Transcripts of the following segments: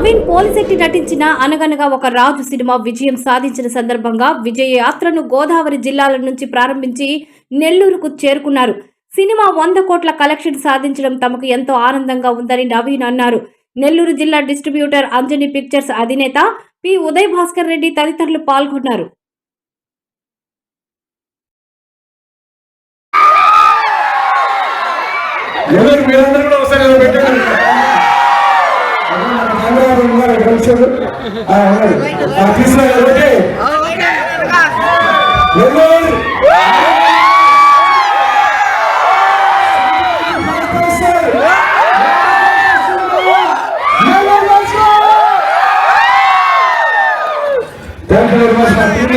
నవీన్ పోలిశెట్టి నటించిన అనగనగా ఒక రాజు సినిమా విజయం సాధించిన సందర్భంగా విజయ యాత్రను గోదావరి జిల్లాల నుంచి ప్రారంభించి నెల్లూరుకు చేరుకున్నారు. సినిమా వంద కోట్ల కలెక్షన్ సాధించడం తమకు ఎంతో ఆనందంగా ఉందని నవీన్ అన్నారు. నెల్లూరు జిల్లా డిస్ట్రిబ్యూటర్ అంజని పిక్చర్స్ అధినేత పి. ఉదయ్ భాస్కర్ రెడ్డి తదితరులు పాల్గొన్నారు. ఎవరు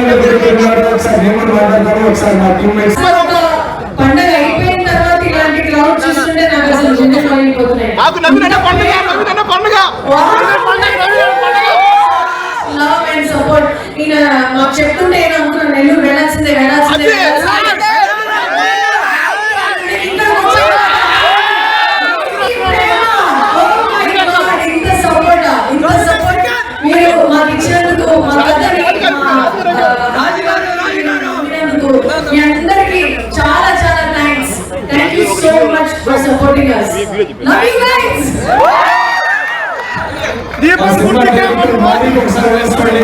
దగ్గరికి వెళ్ళారు. ఒకసారి మా. ఒక పండగ అయిపోయిన తర్వాత ఇలాంటి క్లౌడ్ చూస్తుంటే నాకు అసలు గుండెలు పగిలిపోతున్నాయి నాకు నవ్విన పండుగ నవ్విన పండుగ లవ్ అండ్ సపోర్ట్ ఈయన మాకు చెప్తుంటే ఏదో అనుకున్నాను నెల్లూరు వెళ్ళాల్సిందే వెళ్ళాల్సిందే. ఇంత ఆ, ఇంత support మీరు మాకు ఇచ్చినందుకు మా అందరికీ చాలా చాలా thanks thank you so much for supporting us. Love you guys మా సినిమా డైరెక్టర్ మాదికి ఒకసారి వేసుకోండి.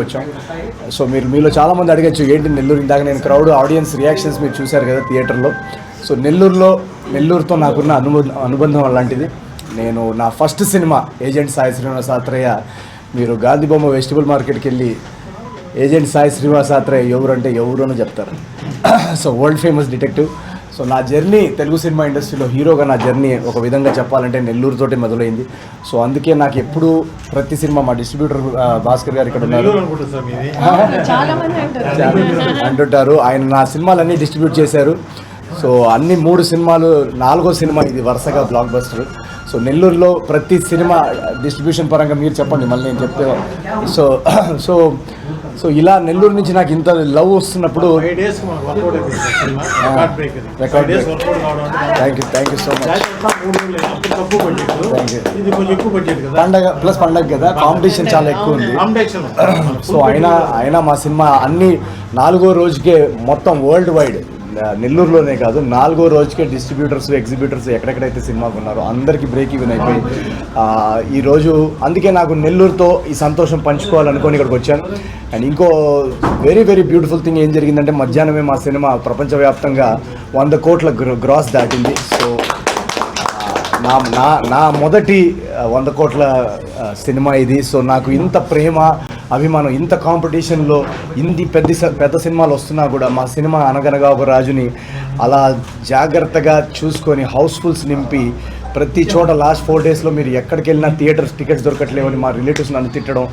వచ్చాం. సో మీరు మీలో చాలామంది అడగచ్చు ఏంటి నెల్లూరు ఇందాక నేను క్రౌడ్ ఆడియన్స్ రియాక్షన్స్ మీరు చూశారు కదా థియేటర్లో సో నెల్లూరులో నెల్లూరుతో నాకున్న అనుబంధం అనుబంధం అలాంటిది. నేను నా first cinema agent Sai Srinivasa Athreya మీరు గాంధీబొమ్మ వెజిటబుల్ మార్కెట్కి వెళ్ళి ఏజెంట్ సాయి శ్రీనివాస ఆత్రేయ ఎవరు అంటే ఎవరు అని చెప్తారు. So world famous detective. So నా జర్నీ తెలుగు సినిమా ఇండస్ట్రీలో హీరోగా నా జర్నీ ఒక విధంగా చెప్పాలంటే నెల్లూరుతోటి మొదలైంది. సో అందుకే నాకు ఎప్పుడు ప్రతి సినిమా మా డిస్ట్రిబ్యూటర్ భాస్కర్ గారు ఇక్కడ ఉన్నారు. చాలా అంటుంటారు. ఆయన నా సినిమాలన్నీ డిస్ట్రిబ్యూట్ చేశారు. సో అన్ని మూడు సినిమాలు నాలుగో సినిమా ఇది వరుసగా బ్లాక్ బస్టర్ సో నెల్లూరులో ప్రతి సినిమా డిస్ట్రిబ్యూషన్ పరంగా మీరు చెప్పండి మళ్ళీ నేను చెప్తే. సో సో సో ఇలా నెల్లూరు నుంచి నాకు ఇంత లవ్ వస్తున్నప్పుడు thank you thank you so much పండగ ప్లస్ పండగ కదా. కాంపిటీషన్ చాలా ఎక్కువ ఉంది. సో అయినా అయినా మా సినిమా అన్ని నాలుగో రోజుకే మొత్తం వరల్డ్ వైడ్ నెల్లూరులోనే కాదు నాలుగో రోజుకే డిస్ట్రిబ్యూటర్స్ ఎగ్జిబ్యూటర్స్ ఎక్కడెక్కడైతే సినిమాకు ఉన్నారో అందరికీ బ్రేక్ ఈవెన్ అయిపోయి ఈరోజు అందుకే నాకు నెల్లూరుతో ఈ సంతోషం పంచుకోవాలనుకొని ఇక్కడికి వచ్చాను. అండ్ ఇంకో వెరీ వెరీ బ్యూటిఫుల్ థింగ్ ఏం జరిగిందంటే మధ్యాహ్నమే మా సినిమా ప్రపంచవ్యాప్తంగా వంద కోట్ల గ్రాస్ దాటింది. సో నా నా నా మొదటి వంద కోట్ల సినిమా ఇది. సో నాకు ఇంత ప్రేమ అభిమానం. ఇంత కాంపిటీషన్లో ఇన్ని పెద్ద పెద్ద సినిమాలు వస్తున్నా కూడా మా సినిమా అనగనగా ఒక రాజుని అలా జాగ్రత్తగా చూసుకొని హౌస్ఫుల్స్ నింపి ప్రతి చోట లాస్ట్ ఫోర్ డేస్లో మీరు ఎక్కడికి వెళ్ళినా థియేటర్స్ టికెట్స్ దొరకట్లేవని మా రిలేటివ్స్ నన్ను తిట్టడం.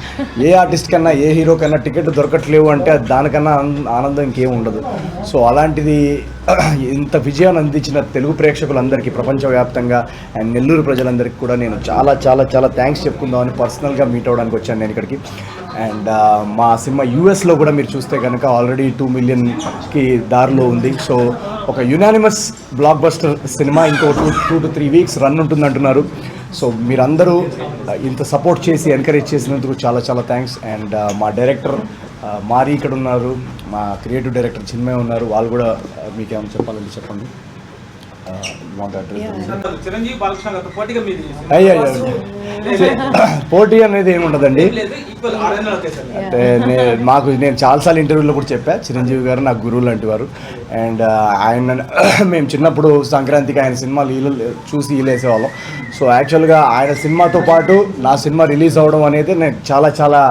ఏ ఆర్టిస్ట్ కన్నా ఏ హీరో కన్నా టికెట్ దొరకట్లేవు అంటే దానికన్నా ఆనందం ఇంకేం ఉండదు. సో అలాంటిది ఇంత విజయాన్ని అందించిన తెలుగు ప్రేక్షకులందరికీ ప్రపంచవ్యాప్తంగా అండ్ నెల్లూరు ప్రజలందరికీ కూడా నేను చాలా చాలా చాలా థ్యాంక్స్ చెప్పుకుందామని పర్సనల్గా మీట్ అవ్వడానికి వచ్చాను నేను ఇక్కడికి. అండ్ uh, మా సినిమా యూఎస్లో కూడా మీరు చూస్తే కనుక ఆల్రెడీ టూ మిలియన్కి దారిలో ఉంది. సో ఒక యునానిమస్ బ్లాక్ బస్టర్ సినిమా ఇంకో two two to three weeks run ఉంటుంది అంటున్నారు. సో మీరందరూ uh, ఇంత సపోర్ట్ చేసి ఎంకరేజ్ చేసినందుకు చాలా చాలా థ్యాంక్స్ అండ్ uh, మా డైరెక్టర్ మారి ఇక్కడ ఉన్నారు. మా క్రియేటివ్ డైరెక్టర్ చిన్మయ్య ఉన్నారు. వాళ్ళు కూడా మీకు ఏమైనా చెప్పాలంటే చెప్పండి. పోటీ అనేది ఏమి ఉండదండి లేదు ఈక్వల్ ఆరేంద్ర ఒకేసారి అంటే మాకు నేను చాలాసార్లు ఇంటర్వ్యూలో కూడా చెప్పా చిరంజీవి గారు నాకు గురువు లాంటి వారు. అండ్ ఆయన మేము చిన్నప్పుడు సంక్రాంతికి ఆయన సినిమాలు ఈలు చూసి ఈలేసేవాళ్ళం సో యాక్చువల్గా ఆయన సినిమాతో పాటు నా సినిమా రిలీజ్ అవ్వడం అనేది నేను చాలా చాలా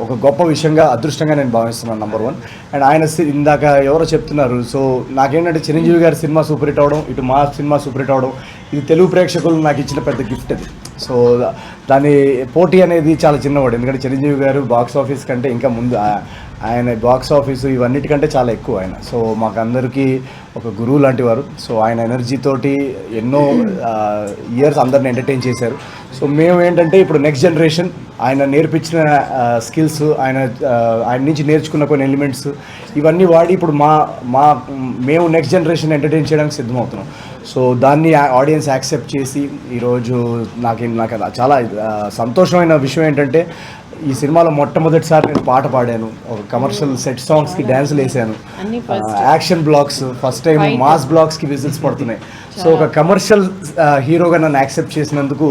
ఒక గొప్ప విషయంగా అదృష్టంగా నేను భావిస్తున్నాను నెంబర్ వన్ అండ్ ఆయన ఇందాక ఎవరో చెప్తున్నారు సో నాకేంటంటే చిరంజీవి గారి సినిమా సూపర్ హిట్ అవడం ఇటు మా సినిమా సూపర్ హిట్ అవడం ఇది తెలుగు ప్రేక్షకులు నాకు ఇచ్చిన పెద్ద గిఫ్ట్ అది. సో దాని పోటీ అనేది చాలా చిన్నవాడు ఎందుకంటే చిరంజీవి గారు బాక్స్ ఆఫీస్ కంటే ఇంకా ముందు ఆయన బాక్స్ ఆఫీసు ఇవన్నిటికంటే చాలా ఎక్కువ ఆయన. సో మాకందరికీ ఒక గురువు లాంటి వారు సో ఆయన ఎనర్జీ తోటి ఎన్నో ఇయర్స్ అందరిని ఎంటర్టైన్ చేశారు. సో మేము ఏంటంటే ఇప్పుడు నెక్స్ట్ జనరేషన్ ఆయన నేర్పించిన స్కిల్స్ ఆయన ఆయన నుంచి నేర్చుకున్న కొన్ని ఎలిమెంట్స్ ఇవన్నీ వాడి ఇప్పుడు మా మా మేము నెక్స్ట్ జనరేషన్ ఎంటర్టైన్ చేయడానికి సిద్ధమవుతున్నాం. సో దాన్ని ఆడియన్స్ యాక్సెప్ట్ చేసి ఈరోజు నాకు నాకు చాలా సంతోషమైన విషయం ఏంటంటే ఈ సినిమాలో మొట్టమొదటిసారి నేను పాట పాడాను. ఒక కమర్షియల్ సెట్ సాంగ్స్కి డ్యాన్సులు వేసాను. Action blocks first time mass బ్లాగ్స్కి whistles పడుతున్నాయి. సో ఒక కమర్షియల్ హీరోగా నన్ను యాక్సెప్ట్ చేసినందుకు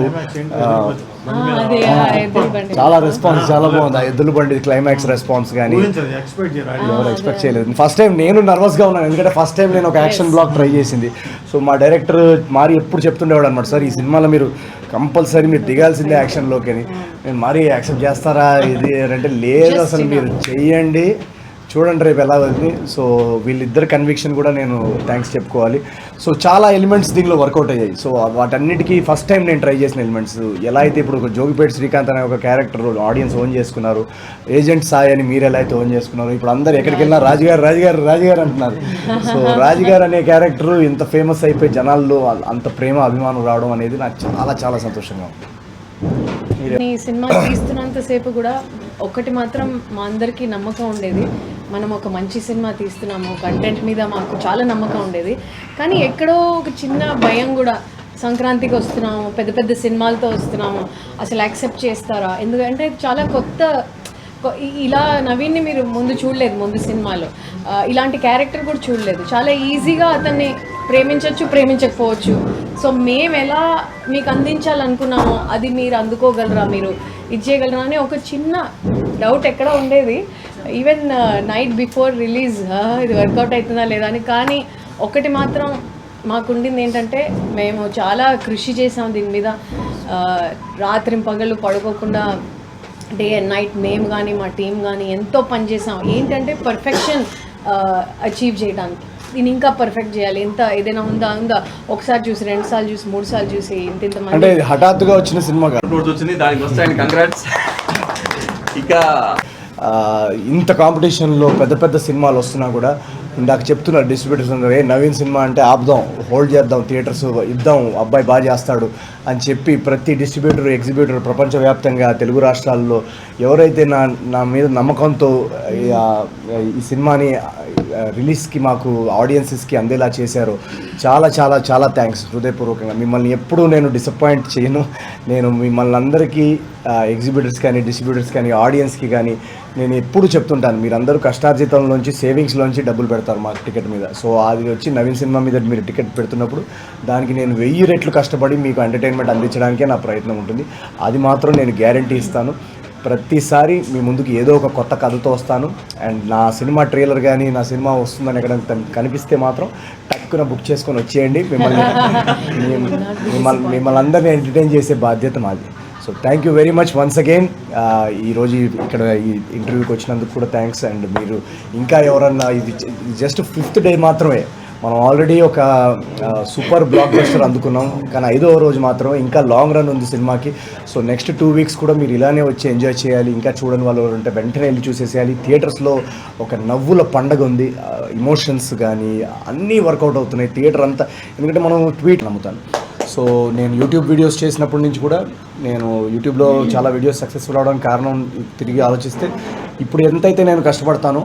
చాలా రెస్పాన్స్ చాలా బాగుంది. ఆ ఎద్దుల బండి క్లైమాక్స్ రెస్పాన్స్ కానీ ఎవరు ఎక్స్పెక్ట్ చేయలేదు. ఫస్ట్ టైం నేను నర్వస్గా ఉన్నాను ఎందుకంటే ఫస్ట్ టైం నేను ఒక యాక్షన్ బ్లాగ్ ట్రై చేసింది. సో మా డైరెక్టర్ మారి ఎప్పుడు చెప్తుండేవాడు అనమాట సార్ ఈ సినిమాలో మీరు కంపల్సరీ మీరు దిగాల్సిందే యాక్షన్లోకి అని. నేను మరీ యాక్సెప్ట్ చేస్తారా? ఇది అని అంటే లేదు అసలు మీరు చెయ్యండి. చూడండి రేపు ఎలా ఉంది. సో వీళ్ళిద్దరు కన్విక్షన్ కూడా నేను థ్యాంక్స్ చెప్పుకోవాలి. సో చాలా ఎలిమెంట్స్ దీనిలో వర్కౌట్ అయ్యాయి. సో వాటన్నిటికీ ఫస్ట్ టైం నేను ట్రై చేసిన ఎలిమెంట్స్ ఎలా అయితే ఇప్పుడు ఒక జోగిపేట శ్రీకాంత్ అనే ఒక క్యారెక్టర్ ఆడియన్స్ ఓన్ చేసుకున్నారు ఏజెంట్ సాయి అని మీరు ఎలా అయితే ఓన్ చేసుకున్నారు ఇప్పుడు అందరు ఎక్కడికి వెళ్ళినా రాజుగారు రాజుగారు రాజుగారు అంటున్నారు. సో రాజుగారు అనే క్యారెక్టర్ ఇంత ఫేమస్ అయిపోయి జనాల్లో అంత ప్రేమ అభిమానం రావడం అనేది నాకు చాలా చాలా సంతోషంగా ఉంది. ఈ సినిమా తీస్తున్నంతసేపు కూడా ఒకటి మాత్రం మా అందరికీ నమ్మకం ఉండేది. మనం ఒక మంచి సినిమా తీస్తున్నాము కంటెంట్ మీద మాకు చాలా నమ్మకం ఉండేది. కానీ ఎక్కడో ఒక చిన్న భయం కూడా సంక్రాంతికి వస్తున్నాము పెద్ద పెద్ద సినిమాలతో వస్తున్నాము అసలు యాక్సెప్ట్ చేస్తారా? ఎందుకంటే చాలా కొత్త కొ- ఇలా నవీన్ని మీరు ముందు చూడలేదు ముందు సినిమాలో. ఇలాంటి క్యారెక్టర్ కూడా చూడలేదు. చాలా ఈజీగా అతన్ని ప్రేమించవచ్చు ప్రేమించకపోవచ్చు. సో మేము ఎలా మీకు అందించాలనుకున్నామో అది మీరు అందుకోగలరా మీరు? ఇచ్చేయగలరా అని ఒక చిన్న డౌట్ ఎక్కడ ఉండేది. ఈవెన్ నైట్ బిఫోర్ రిలీజ్ ఇది వర్కౌట్ అవుతుందా లేదా అని. కానీ ఒకటి మాత్రం మాకుండింది ఏంటంటే మేము చాలా కృషి చేసాం దీని మీద. రాత్రి పగళ్ళు పడుకోకుండా డే అండ్ నైట్ మేము కానీ మా టీం కానీ ఎంతో పనిచేసాం ఏంటంటే పర్ఫెక్షన్ అచీవ్ చేయడానికి దీన్ని ఇంకా పర్ఫెక్ట్ చేయాలి. ఎంత ఏదైనా ఉందా ఉందా? ఒకసారి చూసి రెండు సార్లు చూసి మూడు సార్లు చూసి ఇంత అంటే ఇంతమంది ఇది హఠాత్తుగా వచ్చిన సినిమా వచ్చింది దానికి వస్తాయని కంగ్రాట్స్ ఇక ఆ, ఇంత కాంపిటీషన్లో పెద్ద పెద్ద సినిమాలు వస్తున్నా కూడా ఇందాక చెప్తున్నారు డిస్ట్రిబ్యూటర్స్ అందరూ ఏ నవీన్ సినిమా అంటే ఆపుదాం హోల్డ్ చేద్దాం థియేటర్స్ ఇద్దాం అబ్బాయి బాగా చేస్తాడు అని చెప్పి ప్రతి డిస్ట్రిబ్యూటర్ ఎగ్జిబ్యూటర్ ప్రపంచవ్యాప్తంగా తెలుగు రాష్ట్రాల్లో ఎవరైతే నా నా మీద నమ్మకంతో ఈ, సినిమాని రిలీజ్కి మాకు ఆడియన్సెస్కి అందేలా చేశారో చాలా చాలా చాలా థ్యాంక్స్ హృదయపూర్వకంగా. మిమ్మల్ని ఎప్పుడూ నేను డిసప్పాయింట్ చేయను. నేను మిమ్మల్ని అందరికీ ఎగ్జిబ్యూటర్స్ కానీ డిస్ట్రిబ్యూటర్స్ కానీ ఆడియన్స్కి కానీ నేను ఎప్పుడు చెప్తుంటాను మీరందరూ కష్టార్జితంలోంచి సేవింగ్స్లోంచి డబ్బులు పెడతారు మాకు టికెట్ మీద. సో అది వచ్చి నవీన్ సినిమా మీద మీరు టికెట్ పెడుతున్నప్పుడు దానికి నేను వెయ్యి రెట్లు కష్టపడి మీకు ఎంటర్టైన్మెంట్ అందించడానికే నా ప్రయత్నం ఉంటుంది. అది మాత్రం నేను గ్యారంటీ ఇస్తాను. ప్రతిసారి మీ ముందుకు ఏదో ఒక కొత్త కథతో వస్తాను. అండ్ నా సినిమా ట్రైలర్ కానీ నా సినిమా వస్తుందని ఎక్కడ కనిపిస్తే మాత్రం టక్కున బుక్ చేసుకొని వచ్చేయండి. మిమ్మల్ని మిమ్- మిమ్మల్ని మిమ్మల్ని అందరినీ ఎంటర్టైన్ చేసే బాధ్యత మాది. So thank you very much once again ఈరోజు ఇక్కడ ఈ ఇంటర్వ్యూకి వచ్చినందుకు కూడా థ్యాంక్స్ అండ్ మీరు ఇంకా ఎవరన్నా ఇది జస్ట్ ఫిఫ్త్ డే మాత్రమే. మనం ఆల్రెడీ ఒక సూపర్ బ్లాక్ బస్టర్ అందుకున్నాం. కానీ ఐదవ రోజు మాత్రం ఇంకా లాంగ్ రన్ ఉంది సినిమాకి. సో నెక్స్ట్ టూ వీక్స్ కూడా మీరు ఇలానే వచ్చి ఎంజాయ్ చేయాలి. ఇంకా చూడని వాళ్ళు ఎవరు ఉంటే వెంటనే వెళ్ళి చూసేసేయాలి. థియేటర్స్లో ఒక నవ్వుల పండగ ఉంది. ఇమోషన్స్ కానీ అన్నీ వర్కౌట్ అవుతున్నాయి. థియేటర్ అంతా ఎందుకంటే మనం ట్వీట్ నమ్ముతాను సో నేను యూట్యూబ్ వీడియోస్ చేసినప్పటి నుంచి కూడా నేను యూట్యూబ్లో చాలా వీడియోస్ సక్సెస్ఫుల్ అవడానికి కారణం తిరిగి ఆలోచిస్తే ఇప్పుడు ఎంతైతే నేను కష్టపడతానో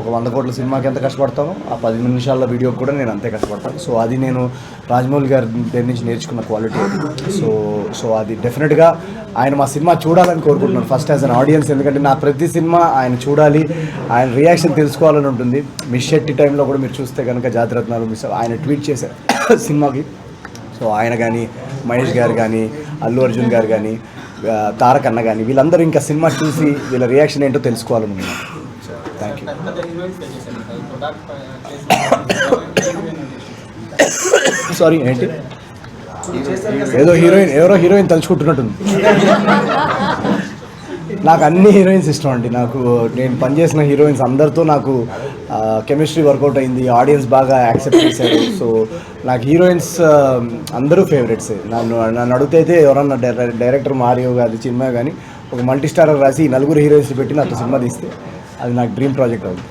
ఒక వంద కోట్ల సినిమాకి ఎంత కష్టపడతానో ఆ పది నిమిషాల వీడియోకి కూడా నేను అంతే కష్టపడతాను. సో అది నేను రాజమౌళి గారి దగ్గర నుంచి నేర్చుకున్న క్వాలిటీ సో సో అది డెఫినెట్గా ఆయన మా సినిమా చూడాలని కోరుకుంటున్నాను ఫస్ట్ యాజ్ అన్ ఆడియన్స్ ఎందుకంటే నా ప్రతి సినిమా ఆయన చూడాలి ఆయన రియాక్షన్ తెలుసుకోవాలని ఉంటుంది. మిస్ శెట్టి టైంలో కూడా మీరు చూస్తే కనుక జాతిరత్నాలు మిస్ ఆయన ట్వీట్ చేశారు సినిమాకి సో ఆయన కానీ మహేష్ గారు కానీ అల్లు అర్జున్ గారు కానీ తారక్ అన్న కానీ వీళ్ళందరూ ఇంకా సినిమా చూసి వీళ్ళ రియాక్షన్ ఏంటో తెలుసుకోవాలని థ్యాంక్ యూ సారీ ఏంటి? ఏదో హీరోయిన్ ఎవరో హీరోయిన్ తలుచుకుంటున్నట్టుంది. నాకు అన్ని హీరోయిన్స్ ఇష్టం అండి. నాకు నేను పనిచేసిన హీరోయిన్స్ అందరితో నాకు కెమిస్ట్రీ వర్కౌట్ అయింది ఆడియన్స్ బాగా యాక్సెప్ట్ చేశారు. సో నాకు హీరోయిన్స్ అందరూ ఫేవరెట్స్. నన్ను నన్ను అడిగితే అయితే ఎవరన్నా డైరెక్టర్ మారియో కానీ సినిమా కానీ ఒక మల్టీ స్టారర్ రాసి నలుగురు హీరోయిన్స్ పెట్టి నాతో సినిమా తీస్తే అది నాకు డ్రీమ్ ప్రాజెక్ట్ అవుతుంది.